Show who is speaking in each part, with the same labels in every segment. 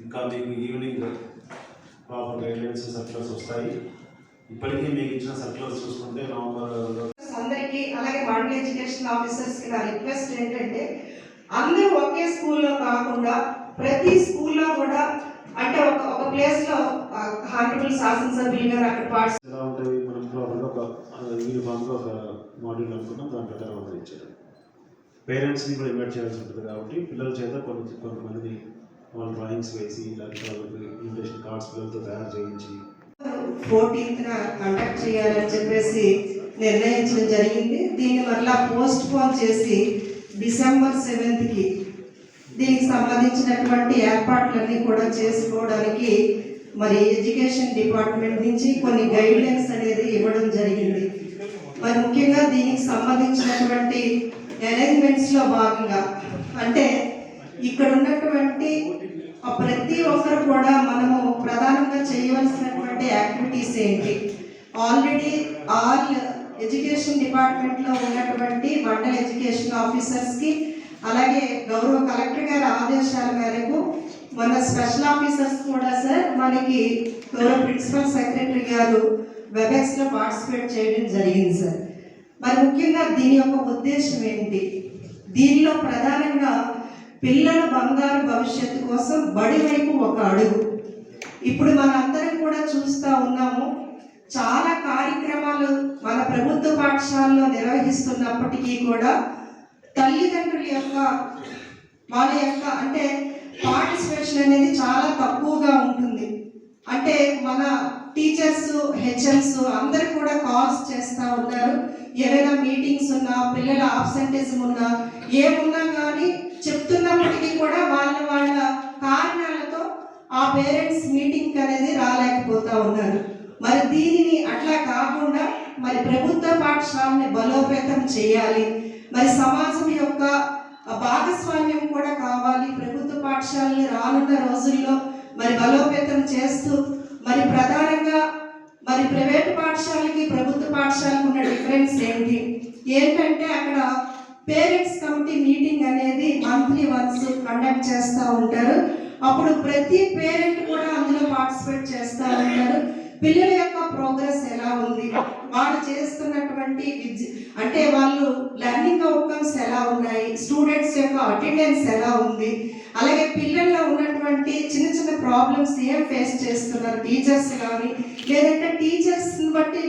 Speaker 1: ఇంకా మీకు evening proper guidelines circulars వస్తాయి. ఇప్పటికీ మీకు ఇచ్చిన సర్క్యులర్స్ చూసుకుంటే నవంబర్
Speaker 2: అందరికీ అలాగే మండల ఎడ్యుకేషన్ ఆఫీసర్స్కి నా రిక్వెస్ట్ ఏంటంటే అందరూ ఒకే స్కూల్లో కాకుండా ప్రతి స్కూల్లో కూడా అంటే ఒక ఒక ప్లేస్లో హానరబుల్ శాసనసభ్యులు గారు అక్కడ పార్టిసిపేట్
Speaker 1: ఎలా మనం ఒక యూనిఫామ్గా ఒక మాడ్యూల్ అనుకున్నాం దాని ప్రకారం అందరూ ఇచ్చారు పేరెంట్స్ని కూడా ఇన్వైట్ చేయాల్సి ఉంటుంది కాబట్టి పిల్లల చేత కొన్ని కొంతమందిని వాళ్ళ డ్రాయింగ్స్ వేసి లేకపోతే ఇన్విటేషన్ కార్డ్స్ పిల్లలతో తయారు చేయించి.
Speaker 2: ఫోర్టీన్త్న కండక్ట్ చేయాలని చెప్పేసి నిర్ణయించడం జరిగింది. దీన్ని మరలా పోస్ట్ పోన్ చేసి డిసెంబర్ సెవెంత్కి దీనికి సంబంధించినటువంటి ఏర్పాట్లన్నీ కూడా చేసుకోవడానికి మరి ఎడ్యుకేషన్ డిపార్ట్మెంట్ నుంచి కొన్ని గైడ్ లైన్స్ అనేది ఇవ్వడం జరిగింది. మరి ముఖ్యంగా దీనికి సంబంధించినటువంటి అరేంజ్మెంట్స్లో భాగంగా అంటే ఇక్కడ ఉన్నటువంటి ప్రతి ఒక్కరు కూడా మనము ప్రధానంగా చేయవలసినటువంటి యాక్టివిటీస్ ఏంటి? ఆల్రెడీ ఆల్ ఎడ్యుకేషన్ డిపార్ట్మెంట్లో ఉన్నటువంటి మండల ఎడ్యుకేషన్ ఆఫీసర్స్కి అలాగే గౌరవ కలెక్టర్ గారి ఆదేశాల మేరకు మన స్పెషల్ ఆఫీసర్స్ కూడా సార్ మనకి గౌరవ ప్రిన్సిపల్ సెక్రటరీ గారు వెబెక్స్లో పార్టిసిపేట్ చేయడం జరిగింది సార్ మరి ముఖ్యంగా దీని యొక్క ఉద్దేశం ఏంటి? దీనిలో ప్రధానంగా పిల్లల బంగారు భవిష్యత్తు కోసం బడి వైపు ఒక అడుగు. ఇప్పుడు మనందరం కూడా చూస్తూ ఉన్నాము చాలా కార్యక్రమాలు మన ప్రభుత్వ పాఠశాలలో నిర్వహిస్తున్నప్పటికీ కూడా తల్లిదండ్రుల యొక్క వాళ్ళ యొక్క అంటే పార్టిసిపేషన్ అనేది చాలా తక్కువగా ఉంటుంది. అంటే మన టీచర్స్ హెచ్ఎంస్ అందరు కూడా కాల్స్ చేస్తూ ఉన్నారు. ఏదైనా మీటింగ్స్ ఉన్నా పిల్లల ఆబ్సెంటిజం ఉన్నా ఏమున్నా కానీ చెప్తున్నప్పటికీ కూడా వాళ్ళ వాళ్ళ కారణాలతో ఆ పేరెంట్స్ మీటింగ్ అనేది రాలేకపోతా ఉన్నారు. మరి దీనిని అట్లా కాకుండా మరి ప్రభుత్వ పాఠశాలని బలోపేతం చేయాలి. మరి సమాజం యొక్క భాగస్వామ్యం కూడా కావాలి. ప్రభుత్వ పాఠశాలని రానున్న రోజుల్లో మరి బలోపేతం చేస్తూ మరి ప్రధానంగా మరి ప్రైవేట్ పాఠశాలకి ప్రభుత్వ పాఠశాలకు ఉన్న డిఫరెన్స్ ఏంటి? ఏంటంటే అక్కడ పేరెంట్స్ కమిటీ మీటింగ్ అనేది మంత్లీ వన్స్ కండక్ట్ చేస్తూ ఉంటారు. అప్పుడు ప్రతి పేరెంట్ కూడా అందులో పార్టిసిపేట్ చేస్తూ ఉంటారు. పిల్లల యొక్క ప్రోగ్రెస్ ఎలా ఉంది? వాళ్ళు చేస్తున్నటువంటి విద్య అంటే వాళ్ళు లెర్నింగ్ అవుట్కమ్స్ ఎలా ఉన్నాయి? స్టూడెంట్స్ యొక్క అటెండెన్స్ ఎలా ఉంది? అలాగే పిల్లల్లో ఉన్నటువంటి చిన్న చిన్న ప్రాబ్లమ్స్ ఏం ఫేస్ చేస్తున్నారు టీచర్స్ కానీ? లేదంటే టీచర్స్ని బట్టి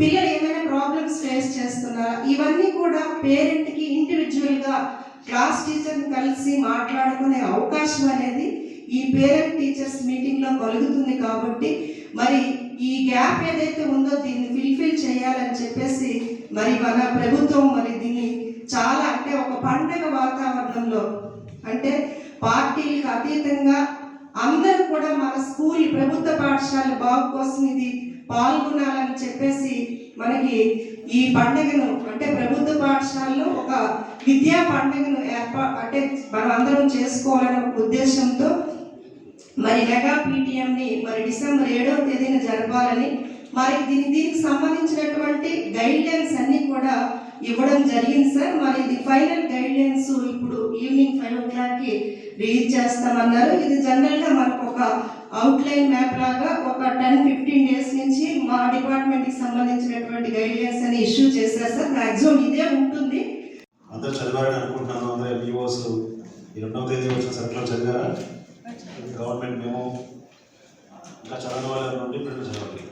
Speaker 2: పిల్లలు ఏమైనా ప్రాబ్లమ్స్ ఫేస్ చేస్తున్నారా? ఇవన్నీ కూడా పేరెంట్కి ఇండివిజువల్గా క్లాస్ టీచర్ని కలిసి మాట్లాడుకునే అవకాశం అనేది ఈ పేరెంట్ టీచర్స్ మీటింగ్లో కలుగుతుంది కాబట్టి మరి ఈ గ్యాప్ ఏదైతే ఉందో దీన్ని ఫిల్ఫిల్ చేయాలని చెప్పేసి మరి మన ప్రభుత్వం మరి దీన్ని చాలా అంటే ఒక పండగ వాతావరణంలో అంటే పార్టీలకు అతీతంగా అందరూ కూడా మన స్కూల్ ప్రభుత్వ పాఠశాల బాగు కోసం ఇది పాల్గొనాలని చెప్పేసి మనకి ఈ పండుగను అంటే ప్రభుత్వ పాఠశాలలో ఒక విద్యా పండుగను ఏర్పా అంటే మనం అందరం చేసుకోవాలనే ఉద్దేశంతో మరి మెగా పీటీఎంని మరి డిసెంబర్ ఏడవ తేదీన జరపాలని మరి దీని దీనికి సంబంధించినటువంటి గైడ్ లైన్స్ కూడా ఇవ్వడం జరిగింది సార్. మరి ఇది ఫైనల్ గైడ్ లైన్స్ ఇప్పుడు ఈవినింగ్ ఫైవ్ ఓ రిలీజ్ చేస్తామన్నారు. ఇది జనరల్గా మనకు ఒక అవుట్లైన్ మ్యాప్ లాగా ఒక టెన్ ఫిఫ్టీన్ డేస్ నుంచి మా డిపార్ట్మెంట్కి సంబంధించినటువంటి గైడ్లైన్స్ అని ఇష్యూ చేశారు సార్. మ్యాక్సిమం ఇదే ఉంటుంది.
Speaker 1: అందరూ చదివారని అనుకుంటున్నాను. అందరూ ఎంఈఓస్ ఈ రెండవ తేదీ వచ్చిన సర్కులర్ చదివారా? గవర్నమెంట్ మేము ఇంకా చదవని వాళ్ళ నుండి ప్రింట్ చదవండి.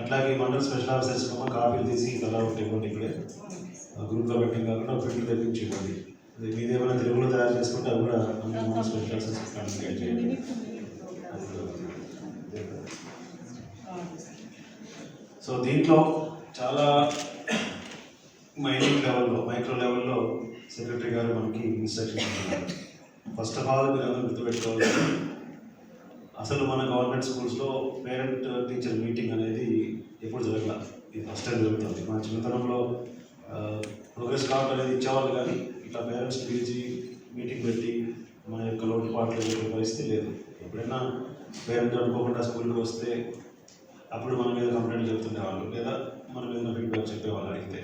Speaker 1: అట్లాగే ఈ మండల స్పెషల్ ఆఫీసర్స్ కాపీలు తీసి ఇలా ఒకటి ఇవ్వండి ఇక్కడే. గ్రూప్లో పెట్టిన కాకుండా ప్రింట్ తెప్పించి ఇవ్వండి. మీది ఏమైనా తెలుగులో తయారు చేసుకుంటే అవి కూడా స్పెషల్ కమ్యూనికేట్ చేయండి సో దీంట్లో చాలా మైనింగ్ లెవెల్లో మైక్రో లెవెల్లో సెక్రటరీ గారు మనకి ఇన్స్ట్రక్షన్స్ ఇస్తున్నారు. ఫస్ట్ ఆఫ్ ఆల్ మీరు అందరూ గుర్తుపెట్టుకోవాలి. అసలు మన గవర్నమెంట్ స్కూల్స్లో పేరెంట్ టీచర్ మీటింగ్ అనేది ఎప్పుడు జరగల? ఇది ఫస్ట్ టైం జరుగుతుంది. మన చిన్నతనంలో ప్రోగ్రెస్ కార్డు అనేది ఇచ్చేవాళ్ళు కానీ ఇట్లా పేరెంట్స్ పిలిచి మీటింగ్ పెట్టి మన యొక్క లోటుపాట్లు ఎదుర్కొనే పరిస్థితి లేదు. ఎప్పుడైనా పేరెంట్ అనుకోకుండా స్కూల్కి వస్తే అప్పుడు మన మీద కంప్లైంట్ చెప్తుండేవాళ్ళు లేదా మన మీద ఫీడ్బ్యాక్ చెప్పేవాళ్ళు అడిగితే.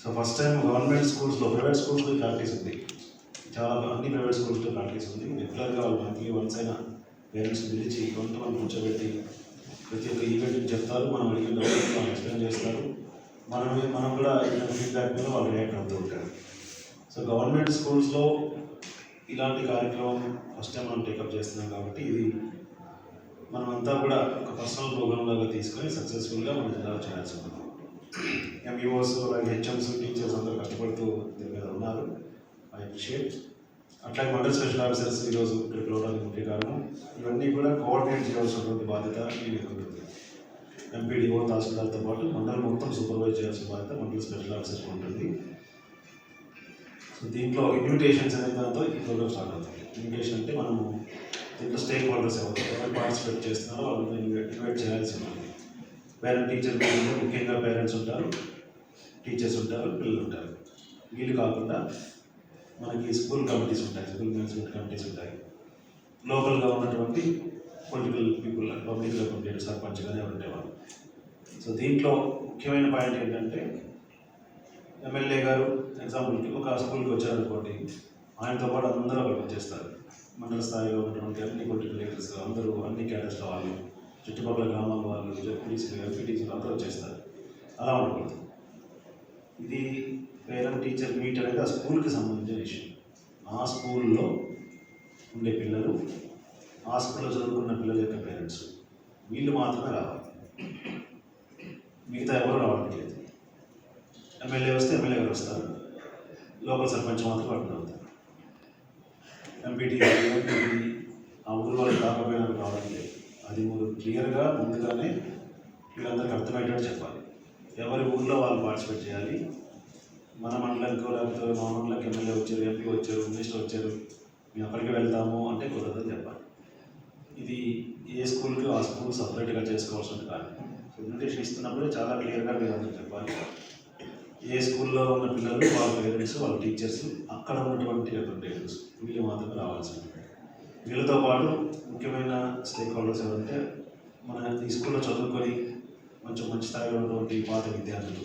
Speaker 1: సో ఫస్ట్ టైం గవర్నమెంట్ స్కూల్స్లో ప్రైవేట్ స్కూల్స్లో ప్రాక్టీస్ ఉంది. చాలా అన్ని ప్రైవేట్ స్కూల్స్లో ప్రాక్టీస్ ఉంది. రెగ్యులర్గా వాళ్ళు మంత్లీ వన్స్ అయినా పేరెంట్స్ పిలిచి కొంతమంది కూర్చోబెట్టి ప్రతి ఒక్క ఈవెంట్ చెప్తారు. మనం అడిగిన ఎక్స్ప్లెయిన్ చేస్తారు. మనం మనం కూడా ఇలాంటి ఫీడ్బ్యాక్ మీద వాళ్ళు రియాక్ట్ అవుతూ ఉంటారు. సో గవర్నమెంట్ స్కూల్స్లో ఇలాంటి కార్యక్రమం ఫస్ట్ టైం మనం టేకప్ చేస్తున్నాం కాబట్టి ఇది మనమంతా కూడా ఒక పర్సనల్ ప్రోగ్రామ్ లాగా తీసుకొని సక్సెస్ఫుల్గా మనం ఎలా చేయాల్సి ఉంది ఎంఈఓస్ అలాగే హెచ్ఎంస్ టీచర్స్ అందరూ కష్టపడుతూ దీని మీద ఉన్నారు. I appreciate. అట్లాగే మండల్ స్పెషల్ ఆఫీసర్స్ ఈరోజు ఇక్కడికి రావడానికి ముఖ్య కారణం ఇవన్నీ కూడా కోఆర్డినేట్ చేయాల్సినటువంటి బాధ్యత మీకు మీద ఉంటుంది. ఎంపీడీఓ తహసీల్దార్తో పాటు మండలం మొత్తం సూపర్వైజ్ చేయాల్సిన బాధ్యత మండల స్పెషల్ ఆఫీసర్స్ ఉంటుంది. దీంట్లో ఇన్విటేషన్స్ అనే దాంతో ఈ ప్రోగ్రామ్ స్టార్ట్ అవుతుంది. ఇన్విటేషన్ అంటే మనము దీంట్లో స్టేక్ హోల్డర్స్ ఎవరు ఎవరు పార్టిసిపేట్ చేస్తున్నారో వాళ్ళని ఇన్వైట్ చేయాల్సి ఉంటుంది. పేరెంట్ టీచర్ మీటింగ్లో ముఖ్యంగా పేరెంట్స్ ఉంటారు టీచర్స్ ఉంటారు పిల్లలు ఉంటారు. వీళ్ళు కాకుండా మనకి స్కూల్ కమిటీస్ ఉంటాయి స్కూల్ మేనేజ్మెంట్ కమిటీస్ ఉంటాయి. లోకల్గా ఉన్నటువంటి political people public representative sarpanch కానీ ఎవరు ఉండేవాళ్ళు. సో దీంట్లో ముఖ్యమైన పాయింట్ ఏంటంటే ఎమ్మెల్యే గారు ఎగ్జాంపుల్కి ఒక స్కూల్కి వచ్చారనుకోండి ఆయనతో పాటు అందరూ అక్కడ వచ్చేస్తారు మండల స్థాయిలో ఉన్నటువంటి అన్ని పొలిటికల్ లీడర్స్ అందరూ అన్ని క్యాడర్స్లో వాళ్ళు చుట్టుపక్కల గ్రామాల వాళ్ళు జడ్పీటీసీలు ఎంపీటీసీలు అందరూ వచ్చేస్తారు. అలా ఉండకూడదు. ఇది పేరెంట్ టీచర్ మీట్ అనేది ఆ స్కూల్కి సంబంధించిన విషయం. ఆ స్కూల్లో ఉండే పిల్లలు ఆ స్కూల్లో చదువుకున్న పిల్లల యొక్క పేరెంట్స్ వీళ్ళు మాత్రమే రావాలి. మిగతా ఎవరు రావడం లేదు ఎమ్మెల్యే వస్తే ఎమ్మెల్యే గారు వస్తారు. లోకల్ సర్పంచ్ మాత్రం అటెండ్ అవుతారు ఎంపీటీ ఎంపీటీ ఆ ఊరు వాళ్ళు కాకపోయినా కావడం లేదు. అది మీరు క్లియర్గా ముందుగానే వీళ్ళందరికీ అర్థమయ్యేటట్టు చెప్పాలి. ఎవరి ఊర్లో వాళ్ళు పార్టిసిపేట్ చేయాలి? మన మండలంకో లేకపోతే మా మండలంకి ఎమ్మెల్యే వచ్చారు ఎంపీ వచ్చారు మినిస్టర్ వచ్చారు మేము అక్కడికి వెళ్తాము అంటే కుదరదని చెప్పాలి. ఇది ఏ స్కూల్కి ఆ స్కూల్ సపరేట్గా చేసుకోవాల్సి ఉంటుంది కానీ ఇన్విటేషన్ ఇస్తున్నప్పుడు చాలా క్లియర్గా మీరు అందరూ చెప్పాలి. ఏ స్కూల్లో ఉన్న పిల్లలు వాళ్ళ పేరెంట్స్ వాళ్ళ టీచర్స్ అక్కడ ఉన్నటువంటి రిప్రజెంటేటివ్స్ వీళ్ళు మాత్రమే రావాల్సింది. వీళ్ళతో పాటు ముఖ్యమైన స్టేక్ హోల్డర్స్ ఏమంటే మన ఈ స్కూల్లో చదువుకొని కొంచెం మంచి స్థాయిలో ఉన్నటువంటి పాత విద్యార్థులు.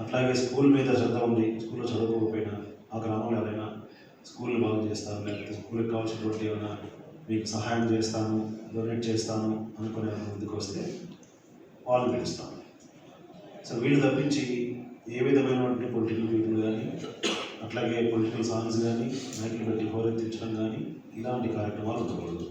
Speaker 1: అట్లాగే స్కూల్ మీద శ్రద్ధ ఉంది స్కూల్లో చదువుకోకపోయినా ఆ గ్రామంలో ఎవరైనా స్కూల్ బాగు చేస్తాను లేకపోతే స్కూల్కి కావాల్సినటువంటి ఏమైనా మీకు సహాయం చేస్తాను డొనేట్ చేస్తాను అనుకునే ముందుకు వస్తే వాళ్ళు పిలుస్తాను అసలు వీళ్ళు తప్పించి ఏ విధమైనటువంటి పొలిటికల్ పీపుల్ కానీ అట్లాగే పొలిటికల్ సాంగ్స్ కానీ మైకులు పెట్టి హోరెత్తించడం కానీ ఇలాంటి కార్యక్రమాలు ఉండకూడదు.